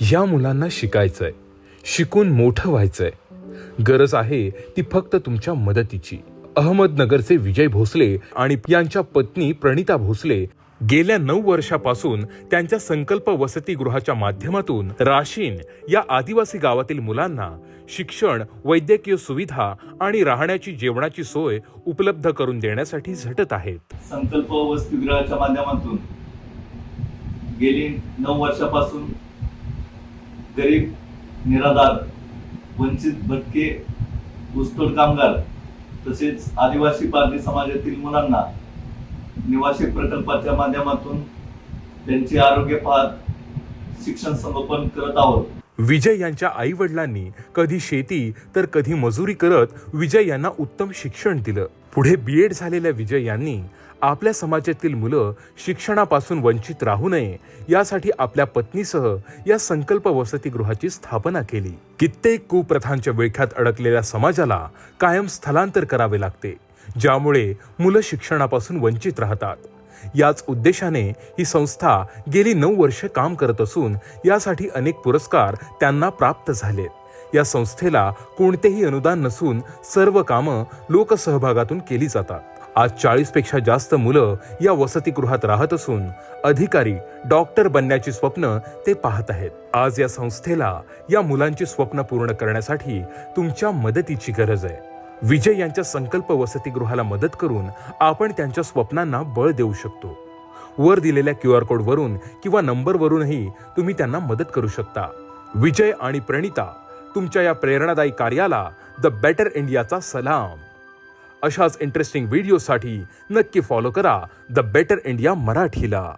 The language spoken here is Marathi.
या मुलांना शिकायचंय. शिकून मोठं व्हायचंय. गरज आहे ती फक्त तुमच्या मदतीची. अहमदनगरचे विजय भोसले आणि यांच्या पत्नी प्रणिता भोसले गेल्या नऊ वर्षापासून त्यांच्या संकल्प वसतिगृहाच्या माध्यमातून राशीन या आदिवासी गावातील मुलांना शिक्षण वैद्यकीय सुविधा आणि राहण्याची जेवणाची सोय उपलब्ध करून देण्यासाठी झटत आहेत. संकल्प वसतिगृहाच्या माध्यमातून गेली नऊ वर्षापासून गरीब निराधार वंचित भटके ऊसतोड कामगार तसेच आदिवासी पारधी समाजातील मुलांना निवासी प्रकल्पाच्या माध्यमातून त्यांचे आरोग्य पाहत शिक्षण समर्पण करत आहोत. विजय यांच्या आई वडिलांनी कधी शेती तर कधी मजुरी करत विजय यांना उत्तम शिक्षण दिलं. पुढे बी एड झालेल्या विजय यांनी आपल्या समाजातील मुलं शिक्षणापासून वंचित राहू नये यासाठी आपल्या पत्नीसह या संकल्प वसतिगृहाची स्थापना केली. कित्येक कुप्रथांच्या विळख्यात अडकलेल्या समाजाला कायम स्थलांतर करावे लागते ज्यामुळे मुलं शिक्षणापासून वंचित राहतात. याच उद्देशाने ही संस्था गेली नऊ वर्षे काम करत असून यासाठी अनेक पुरस्कार त्यांना प्राप्त झालेत या संस्थेला कोणतेही अनुदान नसून सर्व कामं लोकसहभागातून केली जातात. आज चाळीसपेक्षा जास्त मुलं या वसतिगृहात राहत असून अधिकारी डॉक्टर बनण्याची स्वप्न ते पाहत आहेत. आज या संस्थेला या मुलांची स्वप्न पूर्ण करण्यासाठी तुमच्या मदतीची गरज आहे. विजय यांच्या संकल्प वसतिगृहाला मदत करून आपण त्यांच्या स्वप्नांना बळ देऊ शकतो. वर दिलेल्या क्यू आर कोडवरून किंवा नंबरवरूनही तुम्ही त्यांना मदत करू शकता. विजय आणि प्रणिता तुमच्या या प्रेरणादायी कार्याला द बेटर इंडियाचा सलाम. अशाच इंटरेस्टिंग व्हिडिओसाठी नक्की फॉलो करा द बेटर इंडिया मराठीला.